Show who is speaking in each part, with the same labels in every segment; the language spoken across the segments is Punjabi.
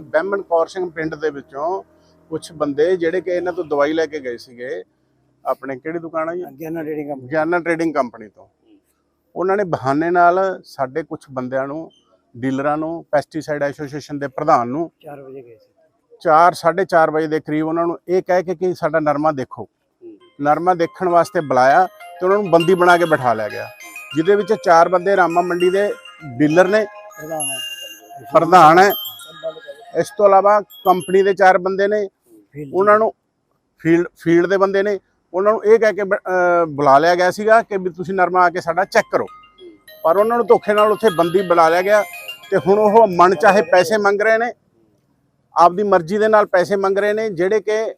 Speaker 1: ਬਹਿਮਨ ਕੌਰ ਸਿੰਘ ਪਿੰਡ ਦੇ ਵਿੱਚੋਂ ਕੁਝ ਬੰਦੇ ਜਿਹੜੇ ਕਿ ਇਹਨਾਂ ਤੋਂ ਦਵਾਈ ਲੈ ਕੇ ਗਏ ਸੀਗੇ। ਆਪਣੇ ਕਿਹੜੀ ਦੁਕਾਨ ਆ ਜੀ?
Speaker 2: ਅੱਗੇ ਨਾ trading company
Speaker 1: Gyana trading company ਤੋਂ। ਉਹਨਾਂ ਨੇ ਬਹਾਨੇ ਨਾਲ ਸਾਡੇ ਕੁਝ ਬੰਦਿਆਂ ਨੂੰ ਡੀਲਰਾਂ ਨੂੰ ਪੈਸਟੀਸਾਈਡ ਐਸੋਸੀਏਸ਼ਨ ਦੇ ਪ੍ਰਧਾਨ ਨੂੰ
Speaker 2: 4 ਵਜੇ ਗਏ ਸੀ।
Speaker 1: 4 4:30 ਵਜੇ ਦੇ ਕਰੀਬ ਉਹਨਾਂ ਨੂੰ ਇਹ ਕਹਿ ਕੇ ਕਿ ਸਾਡਾ ਨਰਮਾ ਦੇਖੋ। ਨਰਮਾ ਦੇਖਣ ਵਾਸਤੇ ਬੁਲਾਇਆ ਤੇ ਉਹਨਾਂ ਨੂੰ ਬੰਦੀ ਬਣਾ ਕੇ ਬਿਠਾ ਲਿਆ ਗਿਆ। ਜਿਹਦੇ ਵਿੱਚ ਚਾਰ ਬੰਦੇ ਰਾਮਾ ਮੰਡੀ ਦੇ ਡੀਲਰ ਨੇ।
Speaker 2: ਪ੍ਰਧਾਨ ਹੈ।
Speaker 1: ਪ੍ਰਧਾਨ ਹੈ। ਇਸ ਤੋਂ ਇਲਾਵਾ ਕੰਪਨੀ ਦੇ ਚਾਰ ਬੰਦੇ ਨੇ, ਉਹਨਾਂ ਨੂੰ ਫੀਲਡ ਫੀਲਡ ਦੇ ਬੰਦੇ ਨੇ, ਉਹਨਾਂ ਨੂੰ ਇਹ ਕਹਿ ਕੇ ਬ- ਬੁਲਾ ਲਿਆ ਗਿਆ ਸੀਗਾ ਕਿ ਵੀ ਤੁਸੀਂ ਨਰਮਾ ਆ ਕੇ ਸਾਡਾ ਚੈੱਕ ਕਰੋ। ਪਰ ਉਹਨਾਂ ਨੂੰ ਧੋਖੇ ਨਾਲ ਉੱਥੇ ਬੰਦੀ ਬੁਲਾ ਲਿਆ ਗਿਆ ਤੇ ਹੁਣ ਉਹ ਮਨ ਚਾਹੇ ਪੈਸੇ ਮੰਗ ਰਹੇ ਨੇ, ਆਪਦੀ ਮਰਜ਼ੀ ਦੇ ਨਾਲ ਪੈਸੇ ਮੰਗ ਰਹੇ ਨੇ, ਜਿਹੜੇ ਕਿ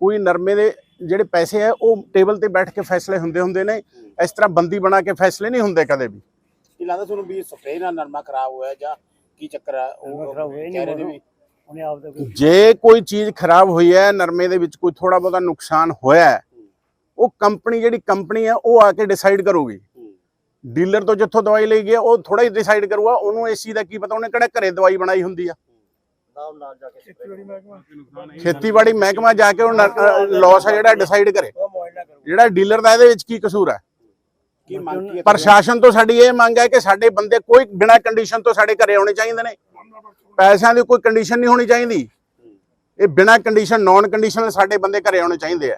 Speaker 1: ਕੋਈ ਨਰਮੇ ਦੇ ਜਿਹੜੇ ਪੈਸੇ ਹੈ, ਉਹ ਟੇਬਲ ਤੇ ਬੈਠ ਕੇ ਫੈਸਲੇ ਹੁੰਦੇ ਹੁੰਦੇ ਨੇ, ਇਸ ਤਰ੍ਹਾਂ ਬੰਦੀ ਬਣਾ ਕੇ ਫੈਸਲੇ ਨਹੀਂ ਹੁੰਦੇ ਕਦੇ ਵੀ।
Speaker 3: ਕੀ ਲੱਗਦਾ ਤੁਹਾਨੂੰ ਵੀ ਸਪਰੇਅ ਨਾਲ ਨਰਮਾ ਖਰਾਬ ਹੋਇਆ ਜਾਂ ਕੀ ਚੱਕਰ ਆ?
Speaker 2: ਨਰਮਾ ਖਰਾਬ ਹੋਇਆ ਹੀ
Speaker 3: ਕਹਿ ਰਹੇ
Speaker 2: ਨਹੀਂ
Speaker 3: ਨੇ ਵੀ
Speaker 2: ਉਹਨੇ ਆਪ ਦਾ ਕੋਈ
Speaker 1: ਜੇ ਕੋਈ ਚੀਜ਼ ਖਰਾਬ ਹੋਈ ਹੈ ਨਰਮੇ ਦੇ ਵਿੱਚ ਕੋਈ ਥੋੜਾ ਬਹੁਤਾ ਨੁਕਸਾਨ ਹੋਇਆ ਹੈ ਉਹ ਕੰਪਨੀ ਜਿਹੜੀ ਕੰਪਨੀ ਹੈ ਉਹ ਆ ਕੇ ਡਿਸਾਈਡ ਕਰੂਗੀ। ਡੀਲਰ ਤੋਂ ਜਿੱਥੋਂ ਦਵਾਈ ਲਈ ਗਿਆ ਉਹ ਥੋੜਾ ਹੀ ਡਿਸਾਈਡ ਕਰੂਗਾ ਉਹਨੂੰ ਇਸ ਚੀਜ਼ ਦਾ ਕੀ ਪਤਾ ਉਹਨੇ ਕਿਹੜਾ ਘਰੇ ਦਵਾਈ ਬਣਾਈ ਹੁੰਦੀ ਆ।
Speaker 3: ਨਾਲ ਨਾਲ ਜਾ ਕੇ
Speaker 1: ਖੇਤੀਬਾੜੀ ਮਹਿਕਮਾ। ਜਾ ਕੇ ਉਹ ਲਾਸ ਆ ਜਿਹੜਾ ਡਿਸਾਈਡ ਕਰੇ। ਜਿਹੜਾ ਡੀਲਰ ਦਾ ਇਹਦੇ ਵਿੱਚ ਕੀ ਕਸੂਰ ਹੈ?
Speaker 3: ਕੀ ਮੰਗ ਕੀ ਹੈ
Speaker 1: ਪ੍ਰਸ਼ਾਸਨ ਤੋਂ ਸਾਡੀ ਇਹ ਮੰਗ ਹੈ ਕਿ ਸਾਡੇ ਬੰਦੇ ਕੋਈ ਬਿਨਾਂ ਕੰਡੀਸ਼ਨ ਤੋਂ ਸਾਡੇ ਘਰੇ ਆਉਣੇ ਚਾਹੀਦੇ ਨੇ। ਪੈਸਿਆਂ ਦੀ ਕੋਈ ਕੰਡੀਸ਼ਨ ਨਹੀਂ ਹੋਣੀ ਚਾਹੀਦੀ। ਇਹ ਬਿਨਾਂ ਕੰਡੀਸ਼ਨ ਨਾਨ ਕੰਡੀਸ਼ਨਲ ਸਾਡੇ ਬੰਦੇ ਘਰੇ ਆਉਣੇ ਚਾਹੀਦੇ ਆ।